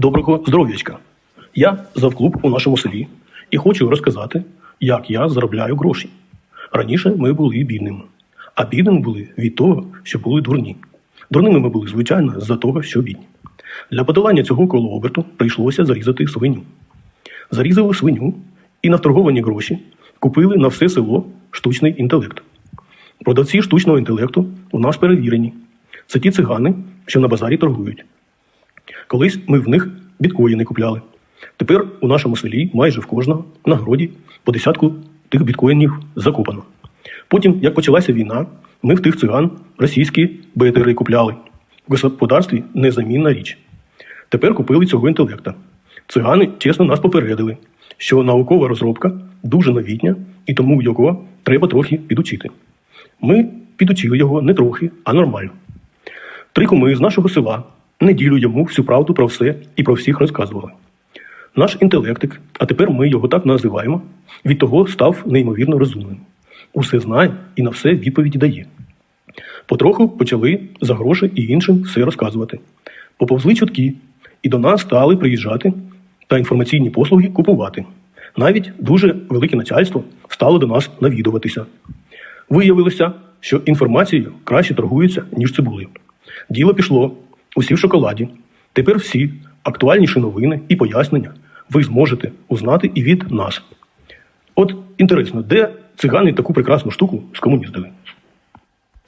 Доброго здоров'ячка! Я завклуб у нашому селі і хочу розказати, як я заробляю гроші. Раніше ми були бідними, а бідними були від того, що були дурні. Дурними ми були, звичайно, з-за того, що бідні. Для подолання цього колооберту прийшлося зарізати свиню. Зарізали свиню і на вторговані гроші купили на все село штучний інтелект. Продавці штучного інтелекту у нас перевірені. Це ті цигани, що на базарі торгують. Колись ми в них біткоїни купляли. Тепер у нашому селі майже в кожного на городі по десятку тих біткоїнів закопано. Потім, як почалася війна, ми в тих циган російські БТРи купляли. В господарстві незамінна річ. Тепер купили цього інтелекта. Цигани чесно нас попередили, що наукова розробка дуже новітня, і тому його треба трохи підучити. Ми підучили його не трохи, а нормально. Три куми з нашого села неділю йому всю правду про все і про всіх розказували. Наш інтелектик, а тепер ми його так називаємо, від того став неймовірно розумним. Усе знає і на все відповіді дає. Потроху почали за гроші і іншим все розказувати. Поповзли чутки, і до нас стали приїжджати та інформаційні послуги купувати. Навіть дуже велике начальство стало до нас навідуватися. Виявилося, що інформацією краще торгується, ніж цибули. Діло пішло, усі в шоколаді. Тепер всі актуальніші новини і пояснення ви зможете узнати і від нас. От інтересно, де цигани таку прекрасну штуку скомуніздили?